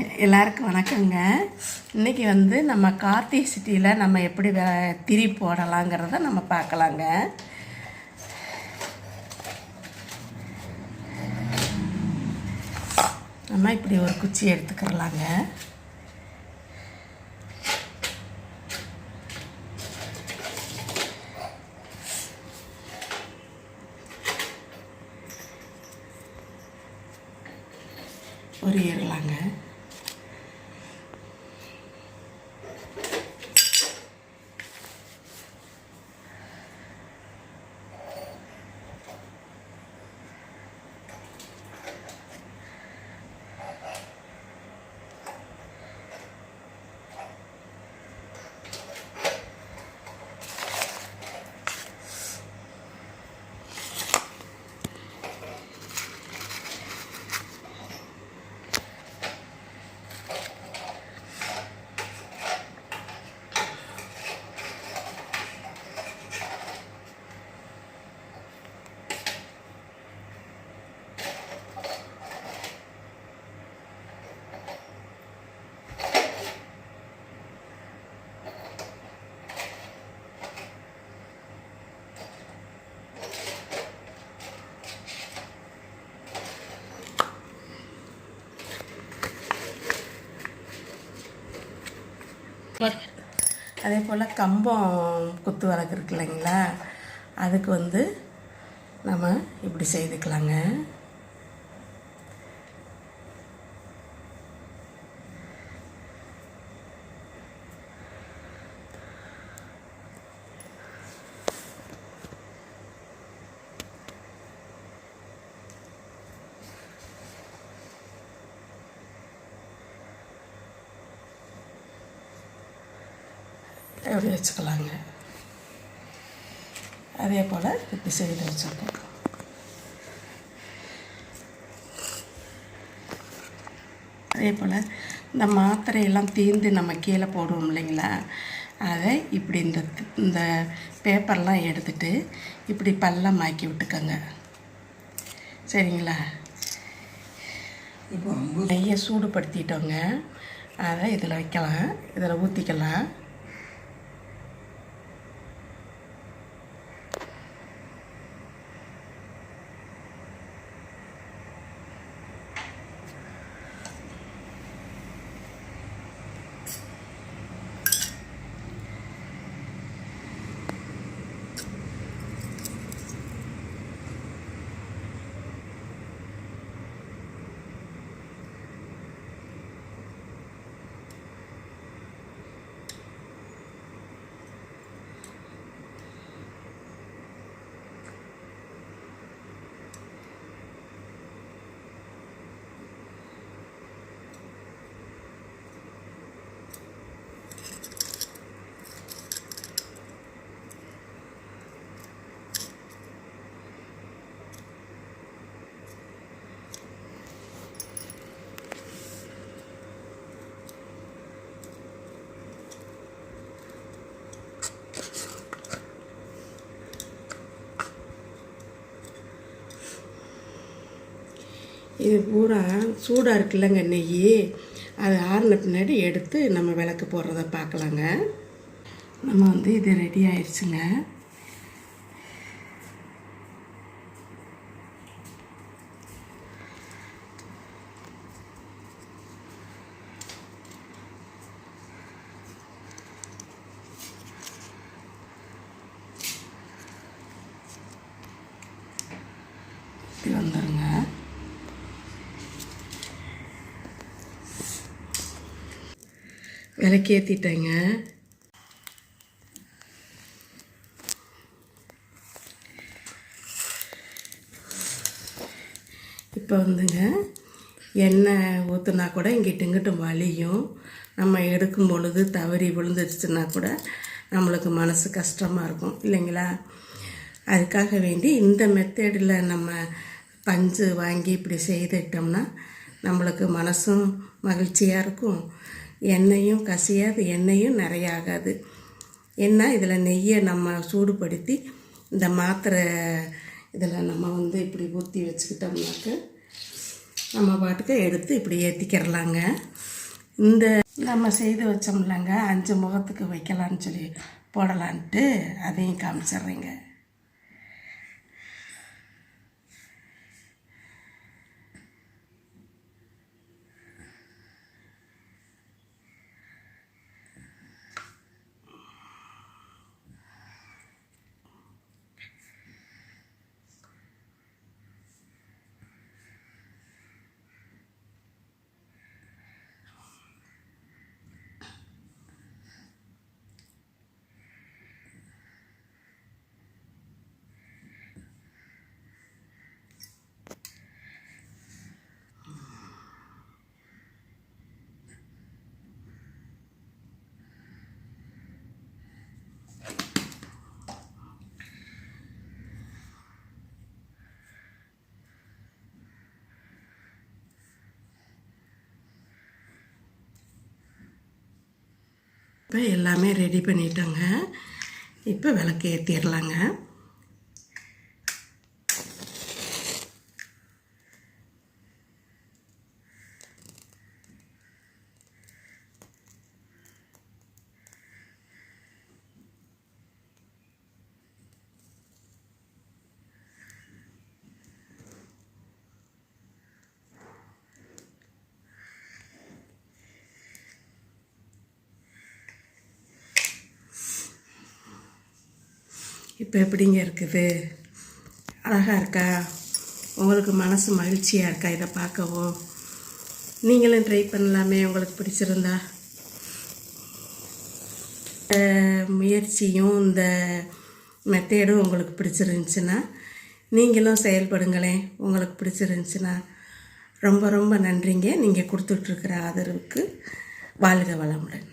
எல்லாருக்கும் வணக்கங்க. இன்னைக்கு வந்து நம்ம கார்த்திகை சிட்டியில் நம்ம எப்படி வே திரி போடலாங்கிறத நம்ம பார்க்கலாங்க. நம்ம இப்படி ஒரு குச்சி எடுத்துக்கிறலாங்க. ஒரு ஏறலாங்க அதே போல் கம்பம் குத்து விளக்கு இருக்கு இல்லைங்களா? அதுக்கு வந்து நம்ம இப்படி செய்துக்கலாங்க. இப்படி வச்சுக்கலாங்க. அதே போல் இப்படி செய்து வச்சுருக்கோம் அதே போல் இந்த மாத்திரையெல்லாம் தீர்ந்து நம்ம கீழே போடுவோம் இல்லைங்களா? அதை இப்படி இந்த இந்த பேப்பர்லாம் எடுத்துட்டு இப்படி பள்ளம் ஆக்கி விட்டுக்கோங்க. சரிங்களா? இப்போ நெய்யை சூடுபடுத்திட்டோங்க. அதை இதில் வைக்கலாம் இதில் ஊற்றிக்கலாம் இது பூரா சூடாக இருக்குல்லங்க நெய். அது ஆறின பின்னாடி எடுத்து நம்ம விளக்கு போடுறத பார்க்கலாங்க. நம்ம வந்து இது ரெடி ஆயிடுச்சுங்க இப்படி வந்துருங்க விளக்கேற்றிட்டேங்க இப்போ வந்துங்க எண்ணெய் ஊற்றுனா கூட இங்கிட்டு இங்கிட்டும் வலியும். நம்ம எடுக்கும் பொழுது தவறி விழுந்துருச்சுன்னா கூட நம்மளுக்கு மனசு கஷ்டமாக இருக்கும். இல்லைங்களா? அதுக்காக வேண்டி இந்த மெத்தடில் நம்ம பஞ்சு வாங்கி இப்படி செய்துட்டோம்னா நம்மளுக்கு மனசும் மகிழ்ச்சியாக இருக்கும். எண்ணெயும் கசியாது எண்ணெயும் நிறைய ஆகாது ஏன்னா இதில் நெய்யை நம்ம சூடுபடுத்தி இந்த மாத்திரை இதில் நம்ம வந்து இப்படி ஊற்றி வச்சுக்கிட்டோம்னாக்க நம்ம பாட்டுக்கு எடுத்து இப்படி ஏற்றிக்கிறலாங்க இந்த நம்ம செய்து வச்சோம்லங்க அஞ்சு முகத்துக்கு வைக்கலான்னு சொல்லி போடலான்ட்டு அதையும் காமிச்சிட்றேங்க. இப்போ எல்லாமே ரெடி பண்ணிட்டோங்க. இப்போ விளக்கு ஏற்றிடலாங்க இப்போ எப்படிங்க இருக்குது? அழகாக இருக்கா? உங்களுக்கு மனசு மகிழ்ச்சியாக இருக்கா? இதை பார்க்கவும். நீங்களும் ட்ரை பண்ணலாமே உங்களுக்கு பிடிச்சிருந்தா. இந்த முயற்சியும் இந்த மெத்தேடும் உங்களுக்கு பிடிச்சிருந்துச்சுன்னா நீங்களும் செயல்படுங்களேன். உங்களுக்கு பிடிச்சிருந்துச்சுன்னா ரொம்ப ரொம்ப நன்றிங்க. நீங்கள் கொடுத்துட்ருக்கிற ஆதரவுக்கு வாழ்க வளமுடன்.